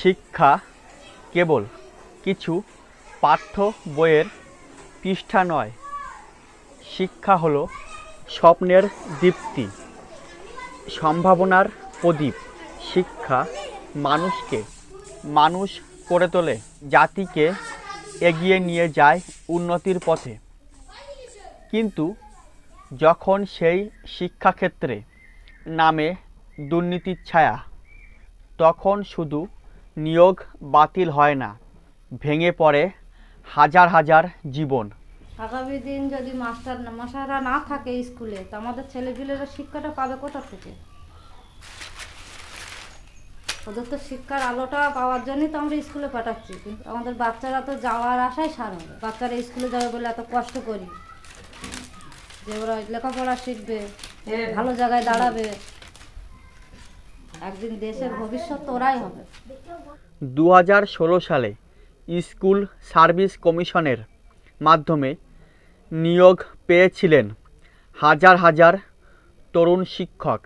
শিক্ষা কেবল কিছু পাঠ্য বইয়ের পৃষ্ঠা নয়, শিক্ষা হলো স্বপ্নের দীপ্তি, সম্ভাবনার প্রদীপ। শিক্ষা মানুষকে, মানুষ করে তোলে, জাতিকে এগিয়ে নিয়ে যায় উন্নতির পথে। কিন্তু যখন সেই শিক্ষাক্ষেত্রে নামে দুর্নীতির ছায়া, তখন শুধু নিয়োগ বাতিল হয় না। ভেঙে পড়ে হাজার হাজার জীবন। আগামী দিন যদি মাস্টার মশাইরা না থাকে স্কুলে তো আমাদের ছেলেপিলেরা শিক্ষাটা পাবে কোথা থেকে? ওদের তো শিক্ষার আলোটা পাওয়ার জন্যই তো আমরা স্কুলে পাঠাচ্ছি কিন্তু আমাদের বাচ্চারা তো যাওয়ার আশাই সার হবে বাচ্চারা স্কুলে যাবে বলে এত কষ্ট করি। যে ওরা লেখাপড়া শিখবে ভালো জায়গায় দাঁড়াবে। দু ষোলো সালে স্কুল সার্ভিস কমিশনের মাধ্যমে নিয়োগ পেয়েছিলেন হাজার হাজার তরুণ শিক্ষক।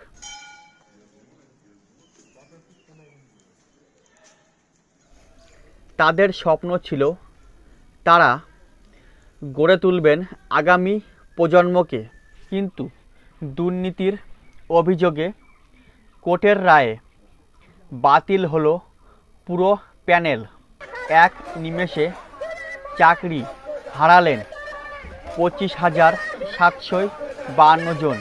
তাদের স্বপ্ন ছিল তারা গড়ে তুলবেন আগামী প্রজন্মকে, কিন্তু দুর্নীতির অভিযোগে কোর্টের রায়ে বাতিল হলো পুরো প্যানেল। এক নিমেষে চাকরি হারালেন পঁচিশ হাজার সাতশো বান্ন জন।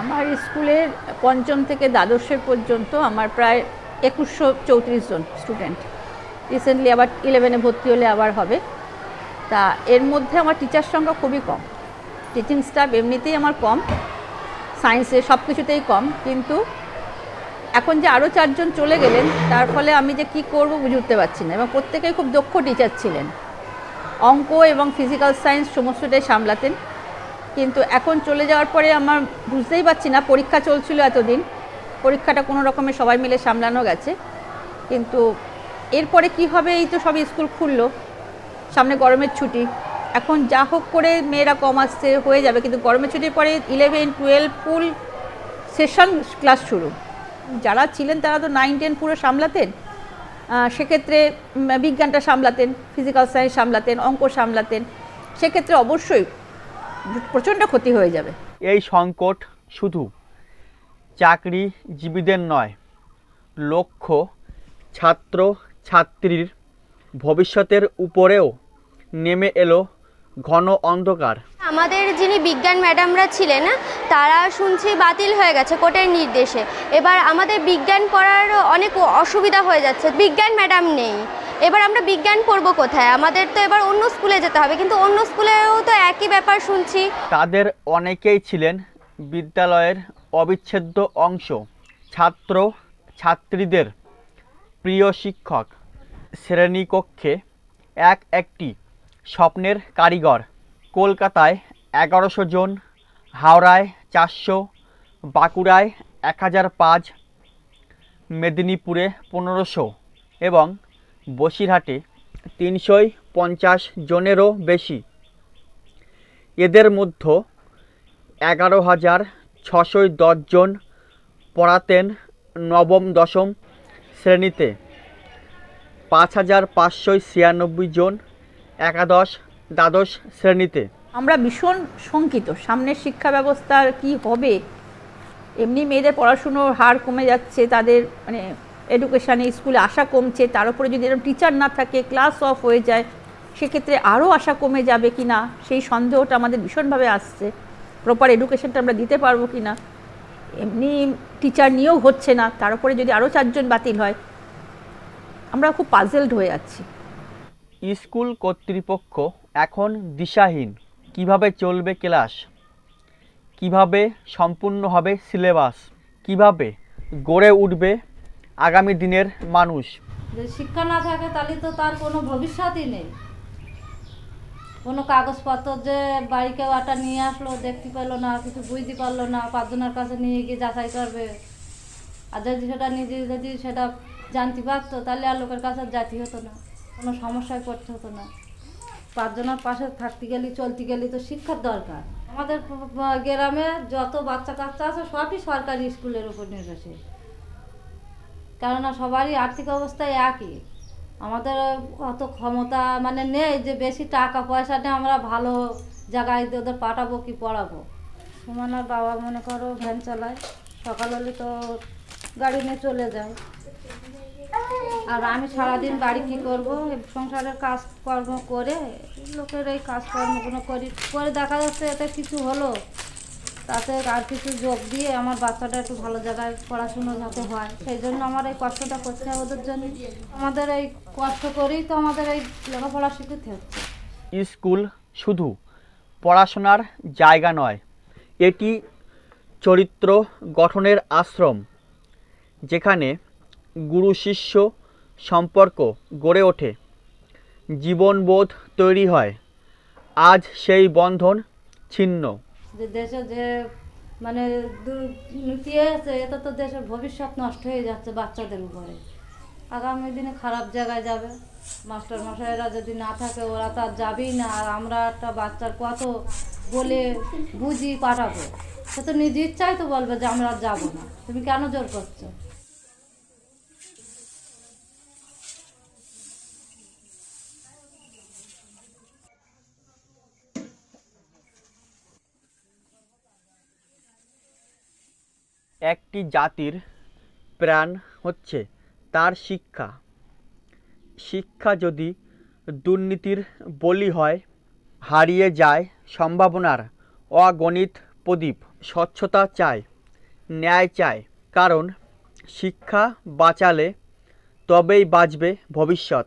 আমার স্কুলের পঞ্চম থেকে দ্বাদশের পর্যন্ত আমার প্রায় একুশশো চৌত্রিশ জন স্টুডেন্ট। রিসেন্টলি আবার ইলেভেনে ভর্তি হলে আবার হবে। তা এর মধ্যে আমার টিচার সংখ্যা খুবই কম। টিচিং স্টাফ এমনিতেই আমার কম সায়েন্সে সব কিছুতেই কম, কিন্তু এখন যে আরও চারজন চলে গেলেন, তার ফলে আমি যে কি করব বুঝে উঠতে পারছি না। এবং প্রত্যেকেই খুব দক্ষ টিচার ছিলেন। অঙ্ক এবং ফিজিক্যাল সায়েন্স সমস্তটাই সামলাতেন। কিন্তু এখন চলে যাওয়ার পরে আমার বুঝতেই পারছি না, পরীক্ষা চলছিল এতদিন, পরীক্ষাটা কোনো রকমে সবাই মিলে সামলানো গেছে। কিন্তু এরপরে কি হবে এই তো সব স্কুল খুললো। সামনে গরমের ছুটি। এখন যা হোক করে মেয়েরা কম আসছে, হয়ে যাবে। কিন্তু গরমের ছুটির পরে eleven twelve full session class শুরু। যারা ছিলেন তারা তো নাইন টেন পুরো সামলাতেন। সেক্ষেত্রে বিজ্ঞানটা সামলাতেন ফিজিক্যাল সায়েন্স সামলাতেন, অঙ্ক সামলাতেন। সেক্ষেত্রে অবশ্যই প্রচণ্ড ক্ষতি হয়ে যাবে। এই সংকট শুধু চাকরি চাকরিজীবীদের নয়, লক্ষ্য ছাত্র ছাত্রীর ভবিষ্যতের উপরেও নেমে এলো ঘন অন্ধকার। আমাদের যিনি বিজ্ঞান ম্যাডামরা ছিলেন তারা শুনছি বাতিল হয়ে গেছে কোর্টের নির্দেশে। এবার আমাদের বিজ্ঞান পড়ার অনেক অসুবিধা হয়ে যাচ্ছে। বিজ্ঞান ম্যাডাম নেই। এবার আমরা বিজ্ঞান পড়ব কোথায়? আমাদের তো এবার অন্য স্কুলে যেতে হবে কিন্তু অন্য স্কুলেও তো একই ব্যাপার শুনছি। তাদের অনেকেই ছিলেন বিদ্যালয়ের অবিচ্ছেদ্য অংশ ছাত্র ছাত্রীদের প্রিয় শিক্ষক শ্রেণীকক্ষে এক একটি স্বপ্নের কারিগর। কলকাতায় এগারোশো জন, হাওড়ায় চারশো, বাঁকুড়ায় এক হাজার পাঁচ, মেদিনীপুরে পনেরোশো এবং বসিরহাটে তিনশোই পঞ্চাশ জনেরও বেশি। এদের মধ্যে এগারো হাজার ছশোই জন পড়াতেন নবম, দশম শ্রেণীতে। পাঁচ হাজার পাঁচশো ছিয়ানব্বই জন একাদশ, দ্বাদশ শ্রেণীতে। আমরা ভীষণ শঙ্কিত। সামনের শিক্ষা ব্যবস্থার কি হবে? এমনি মেয়েদের পড়াশুনোর হার কমে যাচ্ছে, তাদের মানে এডুকেশানে স্কুলে আশা কমছে, তার উপরে যদি এরকম টিচার না থাকে ক্লাস অফ হয়ে যায়, সেক্ষেত্রে আরও আশা কমে যাবে কি না? সেই সন্দেহটা আমাদের ভীষণভাবে আসছে। প্রপার এডুকেশনটা আমরা দিতে পারব কি না? এমনি টিচার নিয়েও হচ্ছে না, তার উপরে যদি আরও চারজন বাতিল হয়, আমরা খুব পাজেলড হয়ে যাচ্ছি স্কুল কর্তৃপক্ষ এখন দিশাহীন। কীভাবে চলবে ক্লাস? কীভাবে সম্পূর্ণ হবে সিলেবাস? কীভাবে গড়ে উঠবে আগামী দিনের মানুষ? যদি শিক্ষা না থাকে, তাহলে তো তার কোনো ভবিষ্যৎই নেই। কোনো কাগজপত্র যে বাড়ি কেউ একটা নিয়ে আসলো, দেখতে পেল না, কিছু বুঝতে পারল না, পাঁচজনের কাছে নিয়ে গিয়ে যাচাই করবে। আর যদি সেটা নিজে যদি সেটা জানতে পারতো, তাহলে আর লোকের কাছে জাতি হতো না। কোনো সমস্যায় পড়তে হতো না। পাঁচজনের পাশে থাকতে গেলে, চলতে গেলে তো শিক্ষার দরকার। আমাদের গ্রামে যত বাচ্চা কাচ্চা আছে, সবই সরকারি স্কুলের উপর নির্ভরশীল। কেননা সবারই আর্থিক অবস্থা একই। আমাদের অত ক্ষমতা মানে নেই যে বেশি টাকা পয়সা নিয়ে আমরা ভালো জায়গায় ওদের পাঠাবো কি পড়াবো। সুমনার বাবা মনে করো ভ্যান চালায়। সকাল হলে তো গাড়ি নিয়ে চলে যায়। আর আমি সারাদিন বাড়ি কি করব? সংসারের কাজকর্ম করে, লোকের এই কাজকর্মগুলো করি। করে দেখা যাচ্ছে এতে কিছু হলো, তাতে আর কিছু যোগ দিয়ে আমার বাচ্চাটা একটু ভালো জায়গায় পড়াশুনো যাতে হয়। সেই জন্য আমার এই কষ্টটা করতে হয় ওদের জন্য। আমাদের এই কষ্ট করেই তো আমাদের এই লেখাপড়া শিখতে হচ্ছে। স্কুল শুধু পড়াশোনার জায়গা নয়, এটি চরিত্র গঠনের আশ্রম, যেখানে গুরু শিষ্য সম্পর্ক গড়ে ওঠে। জীবনবোধ তৈরি হয়। আজ সেই বন্ধন ছিন্ন। যে দেশে যে মানে দুর্নীতি আছে, এটা তো দেশের ভবিষ্যৎ নষ্ট হয়ে যাচ্ছে বাচ্চাদের উপরে। আগামী দিনে খারাপ জায়গায় যাবে। মাস্টার মশাইরা যদি না থাকে, ওরা তো আর যাবেই না। আর আমরা একটা বাচ্চার কত বলে বুঝি পাঠাবো? সে তো নিজ ইচ্ছাই তো বলবে যে আমরা যাব না। তুমি কেন জোর করছ? একটি জাতির প্রাণ হচ্ছে তার শিক্ষা। শিক্ষা যদি দুর্নীতির বলি হয়, হারিয়ে যায় সম্ভাবনার অগণিত প্রদীপ। স্বচ্ছতা চায় ন্যায় চায় কারণ শিক্ষা বাঁচালে তবেই বাঁচবে ভবিষ্যৎ।